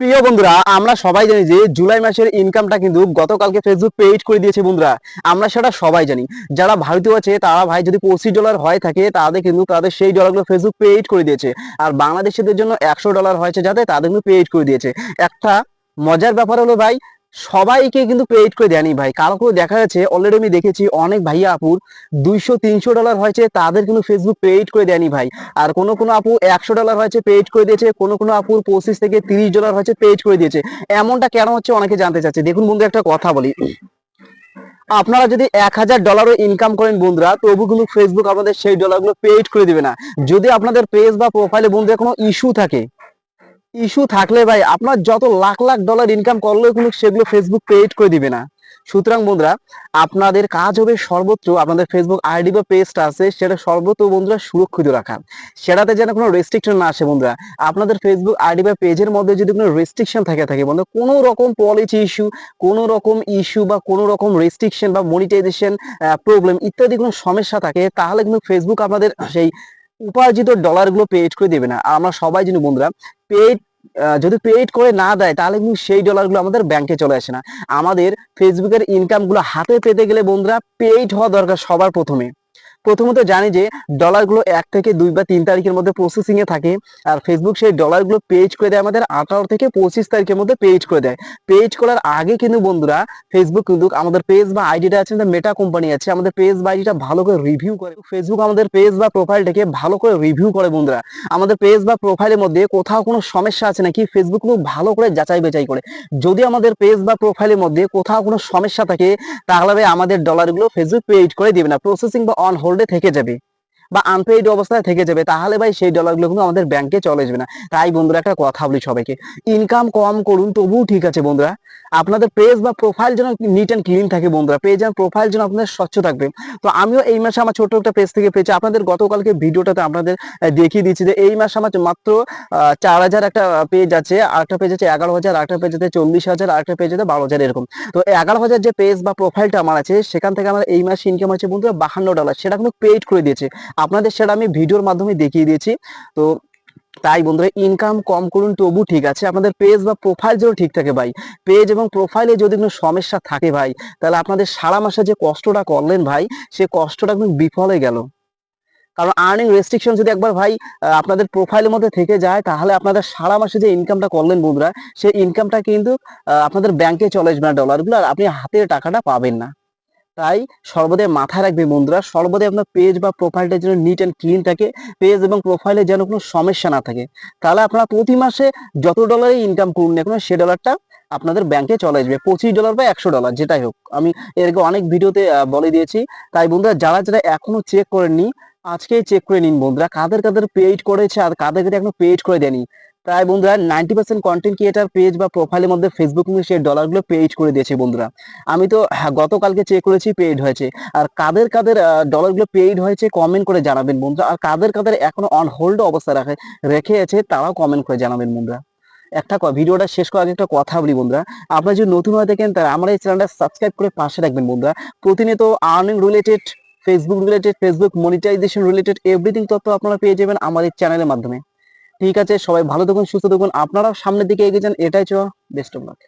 প্রিয় বন্ধুরা, আমরা সবাই জানি যে জুলাই মাসের ইনকামটা কিন্তু গতকালকে ফেসবুক পেইড করে দিয়েছে বন্ধুরা। আমরা সেটা সবাই জানি। যারা ভারতীয় আছে, তারা ভাই যদি পঁচিশ ডলার হয় থাকে, তাদের কিন্তু তাদের সেই ডলারগুলো ফেসবুক পেইড করে দিয়েছে। আর বাংলাদেশিদের জন্য একশো ডলার হয়েছে যাতে তাদের কিন্তু পেইড করে দিয়েছে। একটা মজার ব্যাপার হলো ভাই সবাইকে কিন্তু পেইড করে দেয়নি ভাই। কারও কেউ দেখা যাচ্ছে অলরেডি আমি দেখেছি অনেক ভাইয়া আপুর দুইশো, তিনশো ডলার হয়েছে, তাদের কিন্তু ফেসবুক পেইড করে দেয়নি ভাই। আর কোনো কোনো আপু একশো ডলার হয়েছে পেইড করে দিয়েছে, কোনো কোনো আপুর পঁচিশ থেকে তিরিশ ডলার হয়েছে পেইড করে দিয়েছে। এমনটা কেন হচ্ছে অনেকে জানতে চাচ্ছে। দেখুন বন্ধু, একটা কথা বলি। আপনারা যদি এক হাজার ডলারও ইনকাম করেন বন্ধুরা, তবু কিন্তু ফেসবুক আপনাদের সেই ডলারগুলো পেইড করে দিবে না। যদি আপনাদের পেজ বা প্রোফাইলে বন্ধুদের কোনো ইস্যু থাকে ইস্যু থাকলে ভাই, আপনার যত লাখ লাখ ডলার ইনকাম করলেও কিন্তু সেগুলো ফেসবুক পেইড করে দিবে না। সুতরাং বন্ধুরা, আপনাদের কাজ হবে সর্বত্র আপনাদের ফেসবুক আইডি বা পেজটা আছে, সেটা সর্বত্র বন্ধুরা সুরক্ষিত রাখা। সেটাতে যেন কোনো রেস্ট্রিকশন না আসে বন্ধুরা। আপনাদের ফেসবুক আইডি বা পেজের মধ্যে যদি কোনো রেস্ট্রিকশন থাকে থাকে বন্ধু কোনো রকম পলিসি ইস্যু কোনো রকম ইস্যু বা কোনো রকম রেস্ট্রিকশন বা মনিটাইজেশন প্রবলেম ইত্যাদি কোনো সমস্যা থাকে, তাহলে কিন্তু ফেসবুক আপনাদের সেই উপার্জিত ডলারগুলো পেড করে দেবে না। আমরা সবাই জানি বন্ধুরা পেড যদি পেড করে না দেয়, তাহলে কিন্তু সেই ডলারগুলো আমাদের ব্যাংকে চলে আসে না। আমাদের ফেসবুকের ইনকামগুলো হাতে পেতে গেলে বন্ধুরা পেইড হওয়া দরকার সবার প্রথমে। প্রথমত জানি যে ডলারগুলো এক থেকে দুই বা তিন তারিখের মধ্যে প্রসেসিং এ থাকে, আর ফেসবুক সেই ডলারগুলো পেজ করে দেয় আমাদের আঠারো থেকে পঁচিশ তারিখের মধ্যে পেজ করে দেয়। পেজ করার আগে কিন্তু বন্ধুরা ফেসবুক কিন্তু আমাদের পেজ বা আইডিটা আছে মেটা কোম্পানি আছে, আমাদের পেজ বা আইডিটা ভালো করে রিভিউ করে। ফেসবুক আমাদের পেজ বা প্রোফাইলটাকে ভালো করে রিভিউ করে বন্ধুরা। আমাদের পেজ বা প্রোফাইলের মধ্যে কোথাও কোনো সমস্যা আছে নাকি ফেসবুক কিন্তু ভালো করে যাচাই বেচাই করে। যদি আমাদের পেজ বা প্রোফাইলের মধ্যে কোথাও কোনো সমস্যা থাকে, তাহলে আমাদের ডলারগুলো ফেসবুক পেইড করে দিবে না। প্রসেসিং বা অন হোল্ডে থেকে যাবে বা আনপেইড অবস্থায় থেকে যাবে, তাহলে ভাই সেই ডলারগুলো কিন্তু আমাদের ব্যাংকে চলে যাবে না। তাই বন্ধুরা একটা কথা বলি সবাইকে ইনকাম কম করুন, তবুও ঠিক আছে বন্ধুরা। আপনাদের পেজ বা প্রোফাইল যেন নিট অ্যান্ড ক্লিন থাকে বন্ধুরা পেজ আর প্রোফাইল যেন আপনাদের স্বচ্ছ থাকবে। তো আমিও এই মাসে আমার ছোট একটা পেজ থেকে পেয়েছি। আপনাদের গতকালকে ভিডিওটাতে আপনাদের দেখিয়ে দিচ্ছি যে এই মাসে আমার মাত্র চার হাজার একটা পেজ আছে আর একটা পেজ আছে এগারো হাজার আর একটা পেজ আছে চল্লিশ হাজার আর একটা পেজ আছে বারো হাজার এরকম। তো এগারো হাজার যে পেজ বা প্রোফাইলটা আমার আছে, সেখান থেকে আমার এই মাসে ইনকাম হচ্ছে বন্ধুরা বাহান্ন ডলার সেটা কিন্তু পেইড করে দিয়েছে। আপনাদের সেটা আমি ভিডিওর মাধ্যমে দেখিয়ে দিয়েছি। তো তাই বন্ধুরা ইনকাম কম করুন, তবু ঠিক আছে। আপনাদের পেজ বা প্রোফাইল যেন ঠিক থাকে ভাই। পেজ এবং প্রোফাইলে যদি কোনো সমস্যা থাকে ভাই, তাহলে আপনাদের সারা মাসে যে কষ্টটা করলেন ভাই, সে কষ্টটা কিন্তু বিফলে গেল। কারণ আর্নিং রেস্ট্রিকশন যদি একবার ভাই আপনাদের প্রোফাইলের মধ্যে থেকে যায়, তাহলে আপনাদের সারা মাসে যে ইনকামটা করলেন বন্ধুরা, সেই ইনকামটা কিন্তু আপনাদের ব্যাংকে চলে আসবে না ডলারগুলো আর আপনি হাতের টাকাটা পাবেন না। তাই সর্বদাই মাথায় রাখবে বন্ধুরা, সর্বদাই আপনার পেজ বা প্রোফাইলটা যেন নিট অ্যান্ড ক্লিন থাকে পেজ এবং প্রোফাইলে যেন কোনো সমস্যা না থাকে। তাহলে আপনারা প্রতি মাসে যত ডলারে ইনকাম করুন না কেন, সে ডলারটা আপনাদের ব্যাংকে চলে আসবে, পঁচিশ ডলার বা একশো ডলার যেটাই হোক। আমি এর আগে অনেক ভিডিওতে বলে দিয়েছি। তাই বন্ধুরা, যারা যারা এখনও চেক করেননি, আজকেই চেক করে নিন বন্ধুরা, কাদের কাদের পেইড করেছে আর কাদের কাদের এখনও পেইড করে দেয়নি। তাই বন্ধুরা ninety percent content creator page বা প্রোফাইলের মধ্যে ফেসবুক কিন্তু সেই ডলারগুলো পেইড করে দিয়েছে বন্ধুরা। আমি তো হ্যাঁ, গতকালকে চেক করেছি পেইড হয়েছে। আর কাদের কাদের ডলারগুলো পেইড হয়েছে কমেন্ট করে জানাবেন বন্ধুরা। আর কাদের কাদের এখনও অন হোল্ড অবস্থা রাখে রেখে আছে তারাও কমেন্ট করে জানাবেন বন্ধুরা। একটা ভিডিওটা শেষ করার আগে একটা কথা বলি বন্ধুরা। আপনারা যদি নতুন হয়ে থাকেন তাহলে আমার এই চ্যানেলটা সাবস্ক্রাইব করে পাশে রাখবেন বন্ধুরা। প্রতিনিয়ত earning related Facebook related Facebook monetization related everything তথ্য আপনারা পেয়ে যাবেন আমার এই চ্যানেলের মাধ্যমে। ঠিক আছে, সবাই ভালো থাকুন, সুস্থ থাকুন। আপনারা সামনের দিকে এগিয়ে যান, এটাই চাওয়া বেস্ট অফ লাক